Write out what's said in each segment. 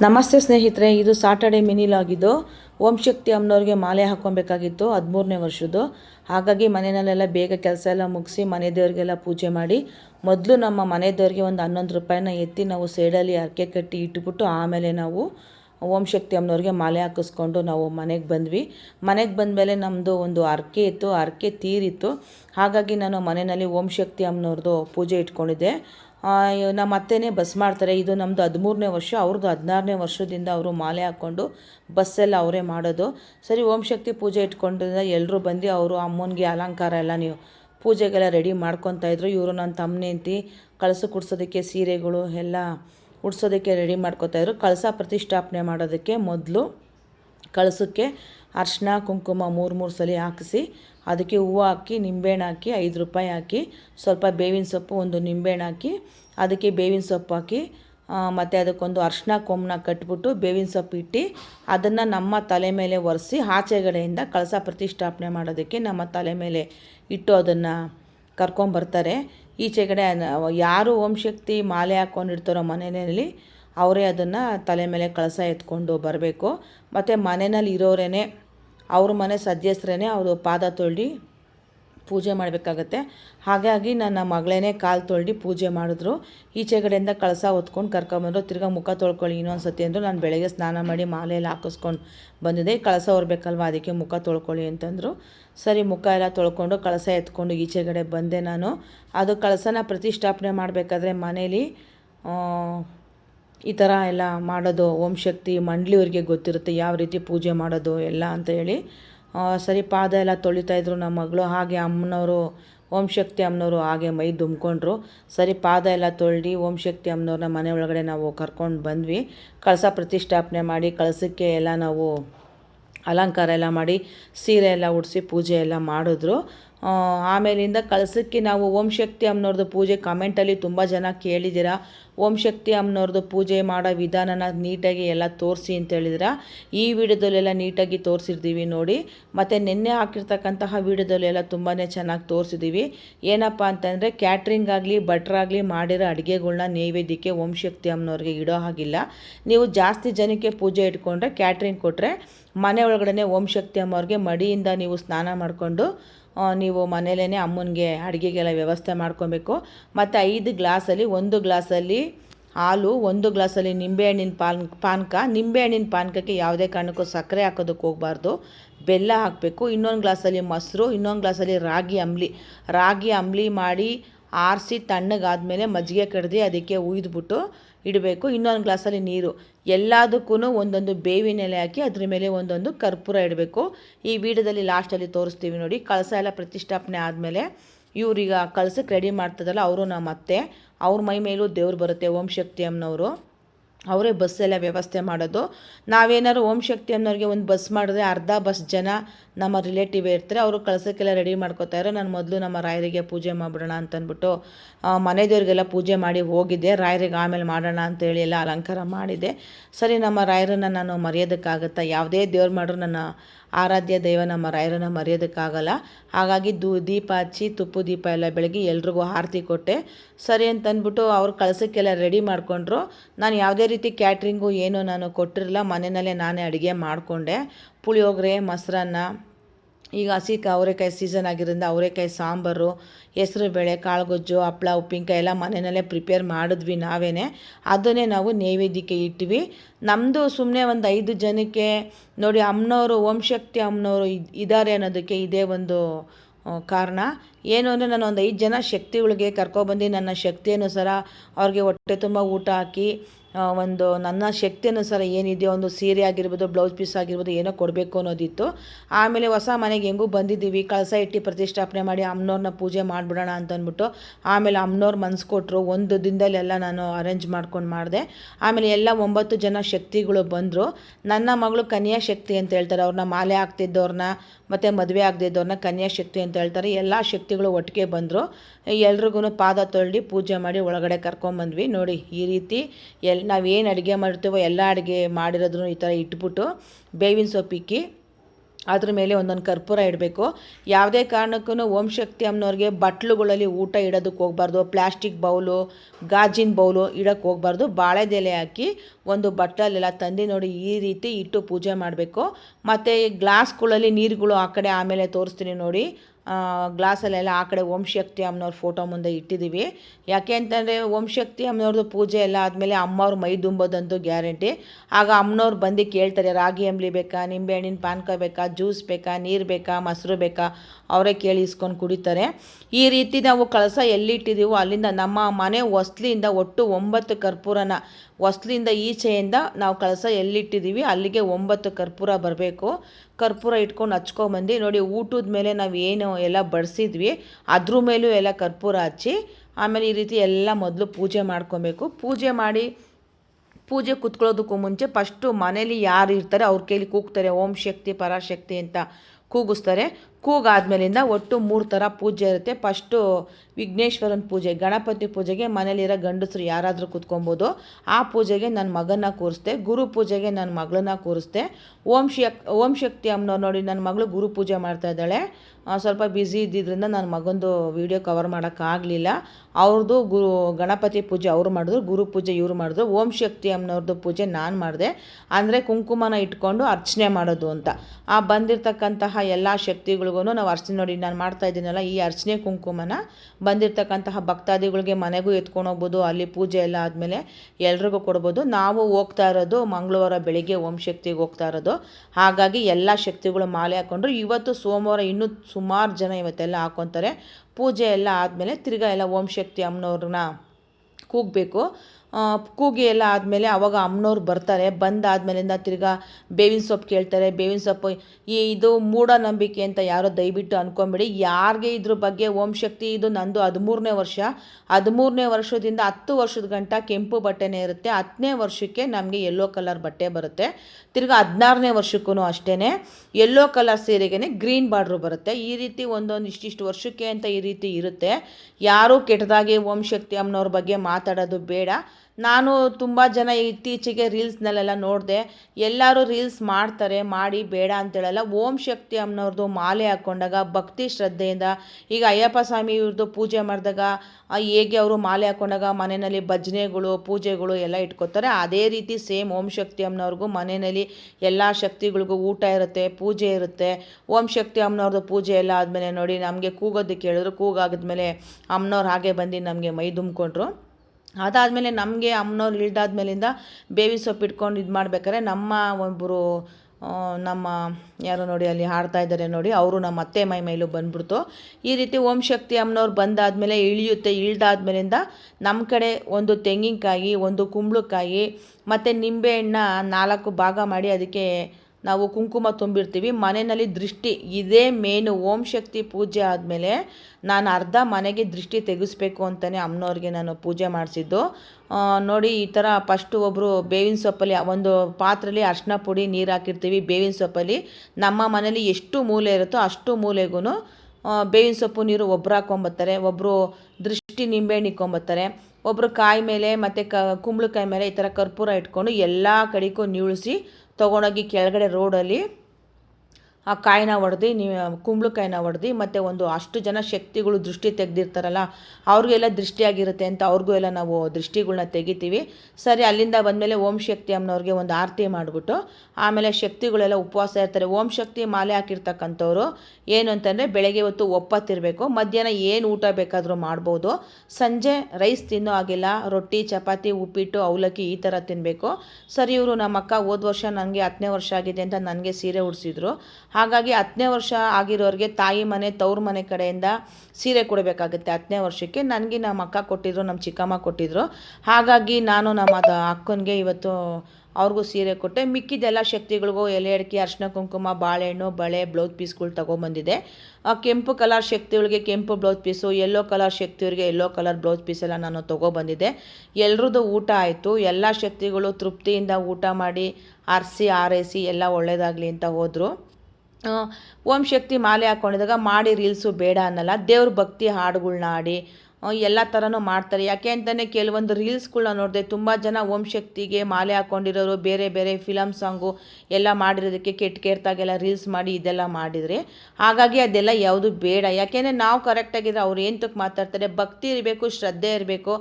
ನಮಸ್ತೆ ಸ್ನೇಹಿತರೆ, ಇದು ಸಾಟರ್ಡೆ ಮಿನಿಲಾಗಿದ್ದು ಓಂ ಶಕ್ತಿ ಅಮ್ಮನವ್ರಿಗೆ ಮಾಲೆ ಹಾಕ್ಕೊಬೇಕಾಗಿತ್ತು, ಹದಿಮೂರನೇ ವರ್ಷದ್ದು. ಹಾಗಾಗಿ ಮನೆಯಲ್ಲೆಲ್ಲ ಬೇಗ ಕೆಲಸ ಎಲ್ಲ ಮುಗಿಸಿ ಮನೆ ದೇವರಿಗೆಲ್ಲ ಪೂಜೆ ಮಾಡಿ, ಮೊದಲು ನಮ್ಮ ಮನೆ ದೇವರಿಗೆ ಒಂದು ಹನ್ನೊಂದು ರೂಪಾಯಿನ ಎತ್ತಿ ನಾವು ಸೈಡಲ್ಲಿ ಅರಕೆ ಕಟ್ಟಿ ಇಟ್ಬಿಟ್ಟು ಆಮೇಲೆ ನಾವು ಓಂ ಶಕ್ತಿ ಅಮ್ಮನವ್ರಿಗೆ ಮಾಲೆ ಹಾಕಿಸ್ಕೊಂಡು ನಾವು ಮನೆಗೆ ಬಂದ್ವಿ. ಮನೆಗೆ ಬಂದಮೇಲೆ ನಮ್ಮದು ಒಂದು ಅರ್ಕೆ ಇತ್ತು ಅರ್ಕೆ ತೀರಿತ್ತು. ಹಾಗಾಗಿ ನಾನು ಮನೆಯಲ್ಲಿ ಓಂ ಶಕ್ತಿ ಅಮ್ಮನವ್ರದ್ದು ಪೂಜೆ ಇಟ್ಕೊಂಡಿದ್ದೆ. ನಮ್ಮ ಅತ್ತೆನೇ ಬಸ್ ಮಾಡ್ತಾರೆ. ಇದು ನಮ್ಮದು ಹದಿಮೂರನೇ ವರ್ಷ. ಅವ್ರದ್ದು ಹದಿನಾರನೇ ವರ್ಷದಿಂದ ಅವರು ಮಾಲೆ ಹಾಕ್ಕೊಂಡು ಬಸ್ಸೆಲ್ಲ ಅವರೇ ಮಾಡೋದು. ಸರಿ, ಓಂ ಶಕ್ತಿ ಪೂಜೆ ಇಟ್ಕೊಂಡಿದ್ದ ಎಲ್ಲರೂ ಬಂದು ಅವರು ಅಮ್ಮನಿಗೆ ಅಲಂಕಾರ ಎಲ್ಲ ನೀವು ಪೂಜೆಗೆಲ್ಲ ರೆಡಿ ಮಾಡ್ಕೊತಾಯಿದ್ರು ಇವರು ನನ್ನ ತಮ್ಮನೇಂತಿ ಕಳಸ ಕುಡ್ಸೋದಕ್ಕೆ ಸೀರೆಗಳು ಎಲ್ಲ ಉಡ್ಸೋದಕ್ಕೆ ರೆಡಿ ಮಾಡ್ಕೊತಾಯಿದ್ರು ಕಳಸ ಪ್ರತಿಷ್ಠಾಪನೆ ಮಾಡೋದಕ್ಕೆ ಮೊದಲು ಕಳಸಕ್ಕೆ ಅರ್ಶಿನ ಕುಂಕುಮ ಮೂರು ಮೂರು ಸಲ ಹಾಕಿಸಿ ಅದಕ್ಕೆ ಹೂವು ಹಾಕಿ, ನಿಂಬೆಹಣ್ಣು ಹಾಕಿ, ಐದು ರೂಪಾಯಿ ಹಾಕಿ, ಸ್ವಲ್ಪ ಬೇವಿನ ಸೊಪ್ಪು, ಒಂದು ನಿಂಬೆಹಣ್ಣು ಹಾಕಿ, ಅದಕ್ಕೆ ಬೇವಿನ ಸೊಪ್ಪು ಹಾಕಿ ಮತ್ತು ಅದಕ್ಕೊಂದು ಅರ್ಶಿನ ಕೊಂಬನ್ನ ಕಟ್ಬಿಟ್ಟು ಬೇವಿನ ಸೊಪ್ಪು ಇಟ್ಟು ಅದನ್ನು ನಮ್ಮ ತಲೆ ಮೇಲೆ ಒರೆಸಿ ಆಚೆಗಡೆಯಿಂದ ಕಳಸ ಪ್ರತಿಷ್ಠಾಪನೆ ಮಾಡೋದಕ್ಕೆ ನಮ್ಮ ತಲೆ ಮೇಲೆ ಇಟ್ಟು ಅದನ್ನು ಕರ್ಕೊಂಬರ್ತಾರೆ ಈಚೆಗಡೆ ಯಾರು ಓಂ ಶಕ್ತಿ ಮಾಲೆ ಹಾಕ್ಕೊಂಡಿರ್ತಾರೋ ಮನೆಯಲ್ಲಿ ಅವರೇ ಅದನ್ನು ತಲೆ ಮೇಲೆ ಕಳಸ ಎತ್ಕೊಂಡು ಬರಬೇಕು. ಮತ್ತು ಮನೆಯಲ್ಲಿ ಇರೋರೇ ಅವ್ರ ಮನೆ ಸದ್ಯಸ್ರೇ ಅವರು ಪಾದ ತೊಳ್ಳಿ ಪೂಜೆ ಮಾಡಬೇಕಾಗತ್ತೆ. ಹಾಗಾಗಿ ನನ್ನ ಮಗಳೇನೆ ಕಾಲು ತೊಳ್ಳಿ ಪೂಜೆ ಮಾಡಿದ್ರು. ಈಚೆಗಡೆಯಿಂದ ಕಳಸ ಹೊತ್ಕೊಂಡು ಕರ್ಕೊಂಬಂದ್ರು ತಿರ್ಗಾ ಮುಖ ತೊಳ್ಕೊಳ್ಳಿ ಇನ್ನೊಂದು ಸತಿ ಅಂದರು. ನಾನು ಬೆಳಗ್ಗೆ ಸ್ನಾನ ಮಾಡಿ ಮಾಲೆಯಲ್ಲಿ ಹಾಕಿಸ್ಕೊಂಡು ಬಂದಿದ್ದೆ. ಕಳಸ ಹೊರಬೇಕಲ್ವ? ಅದಕ್ಕೆ ಮುಖ ತೊಳ್ಕೊಳ್ಳಿ ಅಂತಂದರು. ಸರಿ, ಮುಖ ಎಲ್ಲ ತೊಳ್ಕೊಂಡು ಕಳಸ ಎತ್ಕೊಂಡು ಈಚೆಗಡೆ ಬಂದೆ ನಾನು. ಅದು ಕಳಸನ ಪ್ರತಿಷ್ಠಾಪನೆ ಮಾಡಬೇಕಾದ್ರೆ ಮನೇಲಿ ಈ ಥರ ಎಲ್ಲ ಮಾಡೋದು, ಓಂ ಶಕ್ತಿ, ಮಂಡ್ಲಿಯವ್ರಿಗೆ ಗೊತ್ತಿರುತ್ತೆ ಯಾವ ರೀತಿ ಪೂಜೆ ಮಾಡೋದು ಎಲ್ಲ ಅಂತ ಹೇಳಿ. ಸರಿ, ಪಾದ ಎಲ್ಲ ತೊಳಿತಾ ಇದ್ರು ನಮ್ಮ ಮಗಳು, ಹಾಗೆ ಅಮ್ಮನವರು, ಓಂ ಶಕ್ತಿ ಅಮ್ಮನವರು ಹಾಗೆ ಮೈ ದುಮ್ಕೊಂಡ್ರು. ಸರಿ, ಪಾದ ಎಲ್ಲ ತೊಳ್ದು ಓಂ ಶಕ್ತಿ ಅಮ್ಮನವ್ರನ್ನ ಮನೆ ಒಳಗಡೆ ನಾವು ಕರ್ಕೊಂಡು ಬಂದ್ವಿ. ಕಳಸ ಪ್ರತಿಷ್ಠಾಪನೆ ಮಾಡಿ, ಕಳಸಕ್ಕೆ ಎಲ್ಲ ನಾವು ಅಲಂಕಾರ ಎಲ್ಲ ಮಾಡಿ, ಸೀರೆ ಎಲ್ಲ ಉಡಿಸಿ ಪೂಜೆ ಎಲ್ಲ ಮಾಡಿದ್ರು. ಆಮೇಲಿಂದ ಕಳಸಕ್ಕೆ ನಾವು ಓಂ ಶಕ್ತಿ ಅಮ್ಮನವ್ರದ್ದು ಪೂಜೆ ಕಮೆಂಟಲ್ಲಿ ತುಂಬ ಜನ ಕೇಳಿದ್ದೀರಾ? ಓಂ ಶಕ್ತಿ ಅಮ್ಮನವ್ರದ್ದು ಪೂಜೆ ಮಾಡೋ ವಿಧಾನನ ನೀಟಾಗಿ ಎಲ್ಲ ತೋರಿಸಿ ಅಂತ ಹೇಳಿದಿರ ಈ ವಿಡಿಯೋದಲ್ಲೆಲ್ಲ ನೀಟಾಗಿ ತೋರಿಸಿರ್ತೀವಿ ನೋಡಿ. ಮತ್ತು ನಿನ್ನೆ ಹಾಕಿರ್ತಕ್ಕಂತಹ ವಿಡಿಯೋದಲ್ಲೆಲ್ಲ ತುಂಬಾ ಚೆನ್ನಾಗಿ ತೋರಿಸಿದ್ದೀವಿ. ಏನಪ್ಪ ಅಂತಂದರೆ ಕ್ಯಾಟ್ರಿಂಗ್ ಆಗಲಿ ಭಟ್ರಾಗಲಿ ಮಾಡಿರೋ ಅಡುಗೆಗಳ್ನ ನೈವೇದ್ಯಕ್ಕೆ ಓಂ ಶಕ್ತಿ ಅಮ್ಮನವ್ರಿಗೆ ಇಡೋ ಹಾಗಿಲ್ಲ. ನೀವು ಜಾಸ್ತಿ ಜನಕ್ಕೆ ಪೂಜೆ ಇಟ್ಕೊಂಡ್ರೆ ಕ್ಯಾಟ್ರಿಂಗ್ ಕೊಟ್ಟರೆ ಮನೆ ಒಳಗಡೆ ಓಂ ಶಕ್ತಿ ಅಮ್ಮವ್ರಿಗೆ ಮಡಿಯಿಂದ ನೀವು ಸ್ನಾನ ಮಾಡಿಕೊಂಡು ನೀವು ಮನೇಲೇ ಅಮ್ಮನಿಗೆ ಅಡುಗೆಗೆಲ್ಲ ವ್ಯವಸ್ಥೆ ಮಾಡ್ಕೊಬೇಕು. ಮತ್ತು ಐದು ಗ್ಲಾಸಲ್ಲಿ, ಒಂದು ಗ್ಲಾಸಲ್ಲಿ ಹಾಲು, ಒಂದು ಗ್ಲಾಸಲ್ಲಿ ನಿಂಬೆಹಣ್ಣಿನ ಪಾನ್, ಪಾನಕ. ನಿಂಬೆಹಣ್ಣಿನ ಪಾನಕಕ್ಕೆ ಯಾವುದೇ ಕಾರಣಕ್ಕೂ ಸಕ್ಕರೆ ಹಾಕೋದಕ್ಕೆ ಹೋಗಬಾರ್ದು. ಬೆಲ್ಲ ಹಾಕಬೇಕು. ಇನ್ನೊಂದು ಗ್ಲಾಸಲ್ಲಿ ಮೊಸರು, ಇನ್ನೊಂದು ಗ್ಲಾಸಲ್ಲಿ ರಾಗಿ ಅಂಬ್ಲಿ. ರಾಗಿ ಅಂಬ್ಲಿ ಮಾಡಿ ಆರಿಸಿ ತಣ್ಣಗಾದ್ಮೇಲೆ ಮಜ್ಜಿಗೆ ಕಡ್ದು ಅದಕ್ಕೆ ಉಯ್ದುಬಿಟ್ಟು ಇಡಬೇಕು. ಇನ್ನೊಂದು ಗ್ಲಾಸಲ್ಲಿ ನೀರು. ಎಲ್ಲದಕ್ಕೂ ಒಂದೊಂದು ಬೇವಿನ ಎಲೆ ಹಾಕಿ ಅದ್ರ ಮೇಲೆ ಒಂದೊಂದು ಕರ್ಪೂರ ಇಡಬೇಕು. ಈ ವೀಡಿಯೋದಲ್ಲಿ ಲಾಸ್ಟಲ್ಲಿ ತೋರಿಸ್ತೀವಿ ನೋಡಿ. ಕಳಸ ಎಲ್ಲ ಪ್ರತಿಷ್ಠಾಪನೆ ಆದಮೇಲೆ ಇವ್ರೀಗ ಕಳಸಕ್ಕೆ ರೆಡಿ ಮಾಡ್ತದಲ್ಲ ಅವರು ನಮ್ಮ ಅತ್ತೆ. ಅವ್ರ ಮೈ ಮೇಲೂ ದೇವ್ರು ಬರುತ್ತೆ, ಓಂ ಶಕ್ತಿ ಅಮ್ಮನವರು. ಅವರೇ ಬಸ್ಸೆಲ್ಲ ವ್ಯವಸ್ಥೆ ಮಾಡೋದು. ನಾವೇನಾದ್ರು ಓಂ ಶಕ್ತಿ ಅನ್ನೋರಿಗೆ ಒಂದು ಬಸ್ ಮಾಡಿದ್ರೆ ಅರ್ಧ ಬಸ್ ಜನ ನಮ್ಮ ರಿಲೇಟಿವ್ ಇರ್ತಾರೆ. ಅವರು ಕಳ್ಸೋಕ್ಕೆಲ್ಲ ರೆಡಿ ಮಾಡ್ಕೋತಾರೆ ನಾನು ಮೊದಲು ನಮ್ಮ ರಾಯರಿಗೆ ಪೂಜೆ ಮಾಡಿಬಿಡೋಣ ಅಂತಂದ್ಬಿಟ್ಟು ಮನೆ ದೇವರಿಗೆಲ್ಲ ಪೂಜೆ ಮಾಡಿ ಹೋಗಿದ್ದೆ. ರಾಯರಿಗೆ ಆಮೇಲೆ ಮಾಡೋಣ ಅಂತೇಳಿ ಎಲ್ಲ ಅಲಂಕಾರ ಮಾಡಿದೆ. ಸರಿ, ನಮ್ಮ ರಾಯರನ್ನು ನಾನು ಮರೆಯೋದಕ್ಕಾಗತ್ತಾ? ಯಾವುದೇ ದೇವ್ರು ಮಾಡ್ರು ನನ್ನ ಆರಾಧ್ಯ ದೈವ ನಮ್ಮ ರಾಯರನ್ನ ಮರೆಯೋದಕ್ಕಾಗಲ್ಲ. ಹಾಗಾಗಿ ದೂ ದೀಪ ಹಚ್ಚಿ, ತುಪ್ಪು, ದೀಪ ಎಲ್ಲ ಬೆಳಗ್ಗೆ ಎಲ್ರಿಗೂ ಆರತಿ ಕೊಟ್ಟೆ. ಸರಿ ಅಂತಂದ್ಬಿಟ್ಟು ಅವ್ರು ಕಳ್ಸೋಕ್ಕೆಲ್ಲ ರೆಡಿ ಮಾಡಿಕೊಂಡ್ರು. ನಾನು ಯಾವುದೇ ರೀತಿ ಕ್ಯಾಟ್ರಿಂಗು ಏನೂ ನಾನು ಕೊಟ್ಟಿರಲ್ಲ, ಮನೆಯಲ್ಲೇ ನಾನೇ ಅಡುಗೆ ಮಾಡಿಕೊಂಡೆ. ಪುಳಿಯೋಗರೆ, ಮೊಸರನ್ನ ಈಗ ಹಸಿ ಅವರೆಕಾಯಿ ಸೀಸನ್ ಆಗಿರೋದ್ರಿಂದ ಅವರೆಕಾಯಿ ಸಾಂಬಾರು, ಹೆಸರು ಬೇಳೆ, ಕಾಳುಗೊಜ್ಜು, ಹಪ್ಳ, ಉಪ್ಪಿನಕಾಯಿ ಎಲ್ಲ ಮನೆಯಲ್ಲೇ ಪ್ರಿಪೇರ್ ಮಾಡಿದ್ವಿ ನಾವೇ ಅದನ್ನೇ ನಾವು ನೈವೇದ್ಯಕ್ಕೆ ಇಟ್ವಿ. ನಮ್ಮದು ಸುಮ್ಮನೆ ಒಂದು ಐದು ಜನಕ್ಕೆ ನೋಡಿ ಅಮ್ಮನವರು, ಓಂ ಶಕ್ತಿ ಅಮ್ಮನವರು ಇದ್ದಾರೆ ಅನ್ನೋದಕ್ಕೆ ಇದೇ ಒಂದು ಕಾರಣ. ಏನು ಅಂದರೆ ನಾನು ಒಂದು ಐದು ಜನ ಶಕ್ತಿಗಳಿಗೆ ಕರ್ಕೊಬಂದು ನನ್ನ ಶಕ್ತಿ ಅನುಸಾರ ಅವ್ರಿಗೆ ಹೊಟ್ಟೆ ತುಂಬ ಊಟ ಹಾಕಿ ಒಂದು ನನ್ನ ಶಕ್ತಿ ಅನುಸಾರ ಏನಿದೆಯೋ ಒಂದು ಸೀರೆ ಆಗಿರ್ಬೋದು, ಬ್ಲೌಸ್ ಪೀಸ್ ಆಗಿರ್ಬೋದು, ಏನೋ ಕೊಡಬೇಕು ಅನ್ನೋದಿತ್ತು. ಆಮೇಲೆ ಹೊಸ ಮನೆಗೆ ಹೆಂಗೂ ಬಂದಿದ್ದೀವಿ, ಕಳಸ ಇಟ್ಟು ಪ್ರತಿಷ್ಠಾಪನೆ ಮಾಡಿ ಅಮ್ಮನವ್ರನ್ನ ಪೂಜೆ ಮಾಡಿಬಿಡೋಣ ಅಂತ ಅಂದ್ಬಿಟ್ಟು ಆಮೇಲೆ ಅಮ್ಮನವ್ರು ಮನ್ಸು ಕೊಟ್ಟರು ಒಂದು ದಿನದಲ್ಲೆಲ್ಲ ನಾನು ಅರೇಂಜ್ ಮಾಡ್ಕೊಂಡು ಮಾಡಿದೆ. ಆಮೇಲೆ ಎಲ್ಲ ಒಂಬತ್ತು ಜನ ಶಕ್ತಿಗಳು ಬಂದರು. ನನ್ನ ಮಗಳು ಕನ್ಯಾ ಶಕ್ತಿ ಅಂತ ಹೇಳ್ತಾರೆ ಅವ್ರನ್ನ ಮಾಲೆ ಆಗ್ತಿದ್ದವ್ರನ್ನ ಮತ್ತು ಮದುವೆ ಆಗದಿದ್ದವ್ರನ್ನ ಕನ್ಯಾ ಶಕ್ತಿ ಅಂತ ಹೇಳ್ತಾರೆ. ಎಲ್ಲ ಶಕ್ತಿಗಳು ಒಟ್ಟಿಗೆ ಬಂದರು. ಎಲ್ರಿಗೂ ಪಾದ ತೊಳ್ಳಿ ಪೂಜೆ ಮಾಡಿ ಒಳಗಡೆ ಕರ್ಕೊಂಬಂದ್ವಿ. ನೋಡಿ, ಈ ರೀತಿ ಎಲ್ ನಾವೇನು ಅಡುಗೆ ಮಾಡಿರ್ತೀವೋ ಎಲ್ಲ ಅಡುಗೆ ಮಾಡಿರೋದನ್ನು ಈ ಥರ ಇಟ್ಬಿಟ್ಟು ಬೇವಿನ ಸೊಪ್ಪಿಕ್ಕಿ ಅದ್ರ ಮೇಲೆ ಒಂದೊಂದು ಕರ್ಪೂರ ಇಡಬೇಕು. ಯಾವುದೇ ಕಾರಣಕ್ಕೂ ಓಂ ಶಕ್ತಿ ಅಮ್ಮನವ್ರಿಗೆ ಬಟ್ಲುಗಳಲ್ಲಿ ಊಟ ಇಡೋದಕ್ಕೆ ಹೋಗ್ಬಾರ್ದು. ಪ್ಲಾಸ್ಟಿಕ್ ಬೌಲು, ಗಾಜಿನ ಬೌಲು ಇಡೋಕ್ಕೆ ಹೋಗ್ಬಾರ್ದು. ಬಾಳೆದೆಲೆ ಹಾಕಿ ಒಂದು ಬಟ್ಟಲೆಲ್ಲ ತಂದು ನೋಡಿ ಈ ರೀತಿ ಇಟ್ಟು ಪೂಜೆ ಮಾಡಬೇಕು. ಮತ್ತು ಗ್ಲಾಸ್ಗಳಲ್ಲಿ ನೀರುಗಳು ಆ ಕಡೆ ಆಮೇಲೆ ತೋರಿಸ್ತೀನಿ ನೋಡಿ. ಗ್ಲಾಸಲ್ಲೆಲ್ಲ ಆ ಕಡೆ ಓಂ ಶಕ್ತಿ ಅಮ್ಮನವ್ರ ಫೋಟೋ ಮುಂದೆ ಇಟ್ಟಿದ್ದೀವಿ. ಯಾಕೆ ಅಂತಂದರೆ ಓಂ ಶಕ್ತಿ ಅಮ್ಮನವ್ರದ್ದು ಪೂಜೆ ಎಲ್ಲ ಆದಮೇಲೆ ಅಮ್ಮವ್ರ ಮೈ ತುಂಬೋದಂತೂ ಗ್ಯಾರಂಟಿ. ಆಗ ಅಮ್ಮನವ್ರು ಬಂದು ಕೇಳ್ತಾರೆ, ರಾಗಿ ಅಂಬ್ಲಿ ಬೇಕಾ ನಿಂಬೆಹಣ್ಣಿನ ಪಾನಕ ಬೇಕಾ, ಜ್ಯೂಸ್ ಬೇಕಾ, ನೀರು ಬೇಕಾ, ಮೊಸರು ಬೇಕಾ, ಅವರೇ ಕೇಳಿ ಇಸ್ಕೊಂಡು ಕುಡಿತಾರೆ. ಈ ರೀತಿ ನಾವು ಕಳಸ ಎಲ್ಲಿಟ್ಟಿದ್ದೀವೋ ಅಲ್ಲಿಂದ ನಮ್ಮ ಮನೆ ಹೊಸ್ಲಿಂದ ಒಟ್ಟು ಒಂಬತ್ತು ಕರ್ಪೂರನ, ಹೊಸ್ಲಿಂದ ಈಚೆಯಿಂದ ನಾವು ಕಳಸ ಎಲ್ಲಿಟ್ಟಿದ್ದೀವಿ, ಅಲ್ಲಿಗೆ ಒಂಬತ್ತು ಕರ್ಪೂರ ಬರಬೇಕು. ಕರ್ಪೂರ ಇಟ್ಕೊಂಡು ಹಚ್ಕೊಂಬಂದು ನೋಡಿ ಊಟದ ಮೇಲೆ ನಾವು ಏನು ಎಲ್ಲ ಬಡಿಸಿದ್ವಿ. ಅದ್ರ ಮೇಲೂ ಎಲ್ಲ ಕರ್ಪೂರ ಹಚ್ಚಿ, ಆಮೇಲೆ ಈ ರೀತಿ ಎಲ್ಲ ಮೊದಲು ಪೂಜೆ ಮಾಡ್ಕೊಬೇಕು. ಪೂಜೆ ಮಾಡಿ, ಪೂಜೆ ಕುತ್ಕೊಳ್ಳೋದಕ್ಕೂ ಮುಂಚೆ ಫಸ್ಟು ಮನೇಲಿ ಯಾರು ಇರ್ತಾರೆ ಅವ್ರ ಕೈಲಿ ಕೂಗ್ತಾರೆ. ಓಂ ಶಕ್ತಿ, ಪರಾಶಕ್ತಿ ಅಂತ ಕೂಗಿಸ್ತಾರೆ. ಕೂಗಾದ್ಮೇಲಿಂದ ಒಟ್ಟು ಮೂರು ಥರ ಪೂಜೆ ಇರುತ್ತೆ. ಫಸ್ಟು ವಿಘ್ನೇಶ್ವರನ ಪೂಜೆ, ಗಣಪತಿ ಪೂಜೆಗೆ ಮನೇಲಿರೋ ಗಂಡಸರು ಯಾರಾದರೂ ಕೂತ್ಕೊಬೋದು. ಆ ಪೂಜೆಗೆ ನನ್ನ ಮಗನ ಕೂರಿಸ್ದೆ, ಗುರು ಪೂಜೆಗೆ ನನ್ನ ಮಗಳನ್ನ ಕೂರಿಸ್ದೆ. ಓಂ ಶಕ್, ಓಂ ಶಕ್ತಿ ಅಮ್ಮನವ್ರು ನೋಡಿ ನನ್ನ ಮಗಳು ಗುರು ಪೂಜೆ ಮಾಡ್ತಾ ಇದ್ದಾಳೆ. ಸ್ವಲ್ಪ ಬ್ಯುಸಿ ಇದ್ದಿದ್ದರಿಂದ ನನ್ನ ಮಗಂದು ವೀಡಿಯೋ ಕವರ್ ಮಾಡೋಕ್ಕಾಗಲಿಲ್ಲ ಅವ್ರದ್ದು ಗುರು, ಗಣಪತಿ ಪೂಜೆ ಅವ್ರು ಮಾಡಿದ್ರು, ಗುರು ಪೂಜೆ ಇವರು ಮಾಡಿದ್ರು. ಓಂ ಶಕ್ತಿ ಅಮ್ಮನವ್ರದ್ದು ಪೂಜೆ ನಾನು ಮಾಡಿದೆ. ಅಂದರೆ ಕುಂಕುಮನ ಇಟ್ಕೊಂಡು ಅರ್ಚನೆ ಮಾಡೋದು ಅಂತ. ಆ, ಬಂದಿರತಕ್ಕಂತಹ ಎಲ್ಲ ಶಕ್ತಿಗಳಿಗೂ ನಾವು ಅರ್ಚನೆ ನೋಡಿ, ನಾನು ಮಾಡ್ತಾ ಇದ್ದೀನಲ್ಲ, ಈ ಅರ್ಚನೆ ಕುಂಕುಮನ ಬಂದಿರತಕ್ಕಂತಹ ಭಕ್ತಾದಿಗಳಿಗೆ ಮನೆಗೂ ಎತ್ಕೊಂಡು ಹೋಗ್ಬೋದು, ಅಲ್ಲಿ ಪೂಜೆ ಎಲ್ಲ ಆದಮೇಲೆ ಎಲ್ರಿಗೂ ಕೊಡ್ಬೋದು. ನಾವು ಹೋಗ್ತಾ ಇರೋದು ಮಂಗಳವಾರ ಬೆಳಿಗ್ಗೆ ಓಂ ಶಕ್ತಿಗೆ ಹೋಗ್ತಾ ಇರೋದು. ಹಾಗಾಗಿ ಎಲ್ಲ ಶಕ್ತಿಗಳು ಮಾಲೆ ಹಾಕ್ಕೊಂಡ್ರು ಇವತ್ತು ಸೋಮವಾರ ಇನ್ನೂ ಸುಮಾರು ಜನ ಇವತ್ತೆಲ್ಲ ಹಾಕ್ಕೊತಾರೆ ಪೂಜೆ ಎಲ್ಲ ಆದಮೇಲೆ ತಿರ್ಗಾ ಎಲ್ಲ ಓಂ ಶಕ್ತಿ ಅಮ್ಮನವ್ರನ್ನ ಕೂಗಬೇಕು. ಕೂಗಿ ಎಲ್ಲ ಆದಮೇಲೆ ಅವಾಗ ಅಮ್ಮನವ್ರು ಬರ್ತಾರೆ. ಬಂದಾದಮೇಲಿಂದ ತಿರ್ಗಾ ಬೇವಿನ ಸೊಪ್ಪು ಕೇಳ್ತಾರೆ. ಬೇವಿನ ಸೊಪ್ಪು, ಈ ಇದು ಮೂಢನಂಬಿಕೆ ಅಂತ ಯಾರೋ ದಯವಿಟ್ಟು ಅಂದ್ಕೊಂಬಿಡಿ ಯಾರಿಗೆ ಇದ್ರ ಬಗ್ಗೆ ಓಂ ಶಕ್ತಿ ಇದು ನಂದು ಹದಿಮೂರನೇ ವರ್ಷ. ಹದಿಮೂರನೇ ವರ್ಷದಿಂದ ಹತ್ತು ವರ್ಷದ ಗಂಟ ಕೆಂಪು ಬಟ್ಟೆನೇ ಇರುತ್ತೆ. ಹತ್ತನೇ ವರ್ಷಕ್ಕೆ ನಮಗೆ ಯೆಲ್ಲೋ ಕಲರ್ ಬಟ್ಟೆ ಬರುತ್ತೆ. ತಿರ್ಗಾ ಹದಿನಾರನೇ ವರ್ಷಕ್ಕೂ ಅಷ್ಟೇ ಯೆಲ್ಲೋ ಕಲರ್ ಸೀರೆಗೆ ಗ್ರೀನ್ ಬಾರ್ಡ್ರು ಬರುತ್ತೆ. ಈ ರೀತಿ ಒಂದೊಂದು ಇಷ್ಟಿಷ್ಟು ವರ್ಷಕ್ಕೆ ಅಂತ ಈ ರೀತಿ ಇರುತ್ತೆ. ಯಾರೂ ಕೆಟ್ಟದಾಗಿ ಓಂ ಶಕ್ತಿ ಅಮ್ಮನವ್ರ ಬಗ್ಗೆ ಮಾತಾಡೋದು ಬೇಡ. ನಾನು ತುಂಬ ಜನ ಇತ್ತೀಚೆಗೆ ರೀಲ್ಸ್ನಲ್ಲೆಲ್ಲ ನೋಡಿದೆ. ಎಲ್ಲರೂ ರೀಲ್ಸ್ ಮಾಡ್ತಾರೆ, ಮಾಡಿ, ಬೇಡ ಅಂತೇಳಲ್ಲ. ಓಂ ಶಕ್ತಿ ಅಮ್ಮನವ್ರದ್ದು ಮಾಲೆ ಹಾಕ್ಕೊಂಡಾಗ ಭಕ್ತಿ ಶ್ರದ್ಧೆಯಿಂದ ಈಗ ಅಯ್ಯಪ್ಪ ಸ್ವಾಮಿ ಇವ್ರದ್ದು ಪೂಜೆ ಮಾಡಿದಾಗ ಹೇಗೆ ಅವರು ಮಾಲೆ ಹಾಕ್ಕೊಂಡಾಗ ಮನೆಯಲ್ಲಿ ಭಜನೆಗಳು, ಪೂಜೆಗಳು ಎಲ್ಲ ಇಟ್ಕೋತಾರೆ. ಅದೇ ರೀತಿ ಸೇಮ್ ಓಂ ಶಕ್ತಿ ಅಮ್ಮನವ್ರಿಗೂ ಮನೆಯಲ್ಲಿ ಎಲ್ಲ ಶಕ್ತಿಗಳಿಗೂ ಊಟ ಇರುತ್ತೆ, ಪೂಜೆ ಇರುತ್ತೆ. ಓಂ ಶಕ್ತಿ ಅಮ್ಮನವ್ರದ್ದು ಪೂಜೆ ಎಲ್ಲ ಆದಮೇಲೆ ನೋಡಿ ನಮಗೆ ಕೂಗೋದಕ್ಕೆ ಹೇಳಿದ್ರು. ಕೂಗಾಗಿದ್ಮೇಲೆ ಅಮ್ಮನವ್ರು ಹಾಗೆ ಬಂದು ನಮಗೆ ಮೈ ದುಮ್ಕೊಂಡ್ರು ಅದಾದಮೇಲೆ ನಮಗೆ ಅಮ್ಮನವ್ರು ಇಳ್ದಾದ್ಮೇಲಿಂದ ಬೇವಿ ಸೊಪ್ಪು ಇಟ್ಕೊಂಡು ಇದು ಮಾಡ್ಬೇಕಾದ್ರೆ ನಮ್ಮ ಒಬ್ಬರು ನಮ್ಮ ಯಾರು ನೋಡಿ ಅಲ್ಲಿ ಹಾಡ್ತಾ ಇದ್ದಾರೆ ನೋಡಿ, ಅವರು ನಮ್ಮ ಅತ್ತೆ ಮೈ ಮೇಲೂ ಬಂದ್ಬಿಡ್ತು. ಈ ರೀತಿ ಓಂ ಶಕ್ತಿ ಅಮ್ಮನವ್ರು ಬಂದಾದಮೇಲೆ ಇಳಿಯುತ್ತೆ. ಇಳ್ದಾದ್ಮೇಲಿಂದ ನಮ್ಮ ಕಡೆ ಒಂದು ತೆಂಗಿನಕಾಯಿ, ಒಂದು ಕುಂಬಳಕಾಯಿ, ಮತ್ತು ನಿಂಬೆಹಣ್ಣ ನಾಲ್ಕು ಭಾಗ ಮಾಡಿ ಅದಕ್ಕೆ ನಾವು ಕುಂಕುಮ ತುಂಬಿರ್ತೀವಿ, ಮನೆಯಲ್ಲಿ ದೃಷ್ಟಿ, ಇದೇ ಮೇನು, ಓಂ ಶಕ್ತಿ ಪೂಜೆ ಆದಮೇಲೆ ನಾನು ಅರ್ಧ ಮನೆಗೆ ದೃಷ್ಟಿ ತೆಗೆಸ್ಬೇಕು ಅಂತಲೇ ಅಮ್ಮನವ್ರಿಗೆ ನಾನು ಪೂಜೆ ಮಾಡಿಸಿದ್ದು. ನೋಡಿ, ಈ ಥರ ಫಸ್ಟು ಒಬ್ಬರು ಬೇವಿನ ಸೊಪ್ಪಲ್ಲಿ, ಒಂದು ಪಾತ್ರೆಯಲ್ಲಿ ಅರ್ಶಿನ ಪುಡಿ, ನೀರು ಹಾಕಿರ್ತೀವಿ ಬೇವಿನ ಸೊಪ್ಪಲ್ಲಿ. ನಮ್ಮ ಮನೇಲಿ ಎಷ್ಟು ಮೂಲೆ ಇರುತ್ತೋ ಅಷ್ಟು ಮೂಲೆಗೂ ಬೇವಿನ ಸೊಪ್ಪು, ನೀರು ಒಬ್ಬರು ಹಾಕೊಂಬತ್ತಾರೆ ಒಬ್ಬರು ದೃಷ್ಟಿ ನಿಂಬೆಹಣ್ಣು ಇಕ್ಕೊಂಬತ್ತಾರೆ. ಒಬ್ಬರು ಕಾಯಿ ಮೇಲೆ ಮತ್ತು ಕ, ಕುಂಬಳಕಾಯಿ ಮೇಲೆ ಈ ಥರ ಕರ್ಪೂರ ಇಟ್ಕೊಂಡು ಎಲ್ಲ ಕಡೆಗೂ ನಿವುಳಿಸಿ ತೊಗೊಂಡೋಗಿ ಕೆಳಗಡೆ ರೋಡಲ್ಲಿ ಆ ಕಾಯಿನ ಹೊಡೆದು ನೀವು ಕುಂಬಳಕಾಯಿನ ಹೊಡೆದು ಮತ್ತು ಒಂದು ಅಷ್ಟು ಜನ ಶಕ್ತಿಗಳು ದೃಷ್ಟಿ ತೆಗೆದಿರ್ತಾರಲ್ಲ, ಅವ್ರಿಗೆಲ್ಲ ದೃಷ್ಟಿಯಾಗಿರುತ್ತೆ ಅಂತ ಅವ್ರಿಗೂ ಎಲ್ಲ ನಾವು ದೃಷ್ಟಿಗಳನ್ನ ತೆಗಿತೀವಿ. ಸರಿ, ಅಲ್ಲಿಂದ ಬಂದಮೇಲೆ ಓಂ ಶಕ್ತಿ ಅಮ್ಮನವ್ರಿಗೆ ಒಂದು ಆರತಿ ಮಾಡಿಬಿಟ್ಟು, ಆಮೇಲೆ ಶಕ್ತಿಗಳೆಲ್ಲ ಉಪವಾಸ ಇರ್ತಾರೆ. ಓಂ ಶಕ್ತಿ ಮಾಲೆ ಹಾಕಿರ್ತಕ್ಕಂಥವ್ರು ಏನು ಅಂತಂದರೆ, ಬೆಳಗ್ಗೆ ಹೊತ್ತು ಒಪ್ಪತ್ತಿರಬೇಕು ಮಧ್ಯಾಹ್ನ ಏನು ಊಟ ಬೇಕಾದರೂ ಮಾಡ್ಬೋದು. ಸಂಜೆ ರೈಸ್ ತಿನ್ನೋ ಆಗಿಲ್ಲ ರೊಟ್ಟಿ, ಚಪಾತಿ, ಉಪ್ಪಿಟ್ಟು, ಅವಲಕ್ಕಿ ಈ ಥರ ತಿನ್ನಬೇಕು ಸರಿ, ಇವರು ನಮ್ಮ ಅಕ್ಕ ಹೋದ ವರ್ಷ ನನಗೆ ಹತ್ತನೇ ವರ್ಷ ಆಗಿದೆ ಅಂತ ನನಗೆ ಸೀರೆ ಉಡಿಸಿದ್ರು. ಹಾಗಾಗಿ ಹತ್ತನೇ ವರ್ಷ ಆಗಿರೋರಿಗೆ ತಾಯಿ ಮನೆ, ತವ್ರ ಮನೆ ಕಡೆಯಿಂದ ಸೀರೆ ಕೊಡಬೇಕಾಗುತ್ತೆ. ಹತ್ತನೇ ವರ್ಷಕ್ಕೆ ನನಗೆ ನಮ್ಮ ಅಕ್ಕ ಕೊಟ್ಟಿದ್ರು, ನಮ್ಮ ಚಿಕ್ಕಮ್ಮ ಕೊಟ್ಟಿದ್ರು. ಹಾಗಾಗಿ ನಾನು ನಮ್ಮ ಅಕ್ಕನಿಗೆ ಇವತ್ತು ಅವ್ರಿಗೂ ಸೀರೆ ಕೊಟ್ಟೆ. ಮಿಕ್ಕಿದೆಲ್ಲ ಶಕ್ತಿಗಳಿಗೂ ಎಲೆ ಅಡಿಕೆ ಅರ್ಶಿನ ಕುಂಕುಮ, ಬಾಳೆಹಣ್ಣು, ಬಳೆ ಬ್ಲೌಸ್ ಪೀಸ್ಗಳು ತೊಗೊಂಬಂದಿದೆ. ಕೆಂಪು ಕಲರ್ ಶಕ್ತಿಗಳಿಗೆ ಕೆಂಪು ಬ್ಲೌಸ್ ಪೀಸು ಯೆಲ್ಲೋ ಕಲರ್ ಶಕ್ತಿಯವರಿಗೆ ಯೆಲ್ಲೋ ಕಲರ್ ಬ್ಲೌಸ್ ಪೀಸೆಲ್ಲ ನಾನು ತೊಗೊಬಂದಿದ್ದೆ ಎಲ್ರದ್ದು ಊಟ ಆಯಿತು. ಎಲ್ಲ ಶಕ್ತಿಗಳು ತೃಪ್ತಿಯಿಂದ ಊಟ ಮಾಡಿ, ಆರಿಸಿ, ಆರೈಸಿ ಎಲ್ಲ ಒಳ್ಳೆಯದಾಗಲಿ ಅಂತ ಹೋದರು. ಓಂ ಶಕ್ತಿ ಮಾಲೆ ಹಾಕ್ಕೊಂಡಿದ್ದಾಗ ಮಾಡಿ ರೀಲ್ಸು ಬೇಡ ಅನ್ನಲ್ಲ, ದೇವ್ರ ಭಕ್ತಿ ಹಾಡುಗಳ್ನ ಆಡಿ ಎಲ್ಲ ಥರನೂ ಮಾಡ್ತಾರೆ. ಯಾಕೆ ಅಂತಲೇ ಕೆಲವೊಂದು ರೀಲ್ಸ್ಗಳನ್ನ ನೋಡಿದೆ ತುಂಬ ಜನ ಓಂ ಶಕ್ತಿಗೆ ಮಾಲೆ ಹಾಕ್ಕೊಂಡಿರೋರು ಬೇರೆ ಬೇರೆ ಫಿಲಮ್ ಸಾಂಗು ಎಲ್ಲ ಮಾಡಿರೋದಕ್ಕೆ ಕೆಟ್ಟ ಕೆರ್ತಾಗೆಲ್ಲ ರೀಲ್ಸ್ ಮಾಡಿ ಇದೆಲ್ಲ ಮಾಡಿದರೆ ಹಾಗಾಗಿ ಅದೆಲ್ಲ ಯಾವುದು ಬೇಡ. ಯಾಕೆಂದರೆ ನಾವು ಕರೆಕ್ಟಾಗಿದ್ರೆ ಅವ್ರು ಏನಕ್ಕೆ ಮಾತಾಡ್ತಾರೆ? ಭಕ್ತಿ ಇರಬೇಕು, ಶ್ರದ್ಧೆ ಇರಬೇಕು.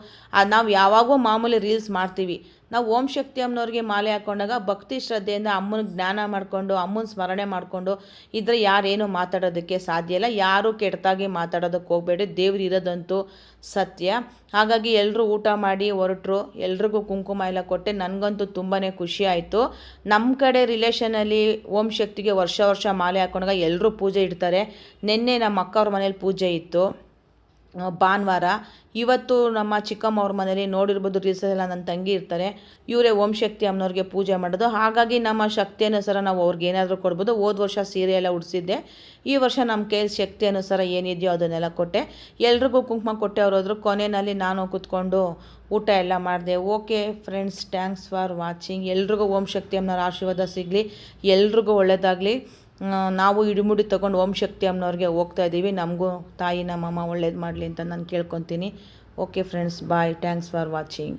ನಾವು ಯಾವಾಗೂ ಮಾಮೂಲಿ ರೀಲ್ಸ್ ಮಾಡ್ತೀವಿ. ನಾವು ಓಂ ಶಕ್ತಿ ಅಮ್ಮನವ್ರಿಗೆ ಮಾಲೆ ಹಾಕ್ಕೊಂಡಾಗ ಭಕ್ತಿ ಶ್ರದ್ಧೆಯಿಂದ ಅಮ್ಮನ ಜ್ಞಾನ ಮಾಡಿಕೊಂಡು, ಅಮ್ಮನ ಸ್ಮರಣೆ ಮಾಡಿಕೊಂಡು ಇದ್ರೆ ಯಾರೇನು ಮಾತಾಡೋದಕ್ಕೆ ಸಾಧ್ಯ ಇಲ್ಲ. ಯಾರೂ ಕೆಟ್ಟದಾಗಿ ಮಾತಾಡೋದಕ್ಕೆ ಹೋಗಬೇಡಿ. ದೇವ್ರು ಇರೋದಂತೂ ಸತ್ಯ. ಹಾಗಾಗಿ ಎಲ್ಲರೂ ಊಟ ಮಾಡಿ ಹೊರಟ್ರು, ಎಲ್ರಿಗೂ ಕುಂಕುಮ ಎಲ್ಲ ಕೊಟ್ಟೆ ನನಗಂತೂ ತುಂಬಾ ಖುಷಿ ಆಯಿತು. ನಮ್ಮ ಕಡೆ ರಿಲೇಷನಲ್ಲಿ ಓಂ ಶಕ್ತಿಗೆ ವರ್ಷ ವರ್ಷ ಮಾಲೆ ಹಾಕೊಂಡಾಗ ಎಲ್ಲರೂ ಪೂಜೆ ಇಡ್ತಾರೆ. ನಿನ್ನೆ ನಮ್ಮ ಅಕ್ಕವ್ರ ಮನೇಲಿ ಪೂಜೆ ಇತ್ತು. ಭಾನುವಾರ ಇವತ್ತು ನಮ್ಮ ಚಿಕ್ಕಮ್ಮ ಅವ್ರ ಮನೇಲಿ ನೋಡಿರ್ಬೋದು ರೀಸಲ್ಲ ನನ್ನ ತಂಗಿ ಇರ್ತಾರೆ. ಇವರೇ ಓಂ ಶಕ್ತಿ ಅಮ್ಮನವ್ರಿಗೆ ಪೂಜೆ ಮಾಡೋದು. ಹಾಗಾಗಿ ನಮ್ಮ ಶಕ್ತಿ ಅನುಸಾರ ನಾವು ಅವ್ರಿಗೆ ಏನಾದರೂ ಕೊಡ್ಬೋದು. ಹೋದ ವರ್ಷ ಸೀರೆ ಎಲ್ಲ ಉಡಿಸಿದ್ದೆ. ಈ ವರ್ಷ ನಮ್ಮ ಕೈ ಶಕ್ತಿ ಅನುಸಾರ ಏನಿದೆಯೋ ಅದನ್ನೆಲ್ಲ ಕೊಟ್ಟೆ. ಎಲ್ರಿಗೂ ಕುಂಕುಮ ಕೊಟ್ಟೆ ಅವ್ರಾದ್ರು ಕೊನೆಯಲ್ಲಿ ನಾನು ಕೂತ್ಕೊಂಡು ಊಟ ಎಲ್ಲ ಮಾಡಿದೆ. Okay friends, thanks for watching. ಎಲ್ರಿಗೂ ಓಂ ಶಕ್ತಿ ಅಮ್ಮನವ್ರ ಆಶೀರ್ವಾದ ಸಿಗಲಿ. ಎಲ್ರಿಗೂ ಒಳ್ಳೆಯದಾಗಲಿ ನಾವು ಇಡಿಮುಡಿ ತಗೊಂಡು ಓಂ ಶಕ್ತಿ ಅಮ್ಮನವ್ರಿಗೆ ಹೋಗ್ತಾ ಇದ್ದೀವಿ. ನಮಗೂ ತಾಯಿ ನಮ್ಮಮ್ಮ ಒಳ್ಳೇದು ಮಾಡಲಿ ಅಂತ ನಾನು ಕೇಳ್ಕೊತೀನಿ. Okay friends bye thanks for watching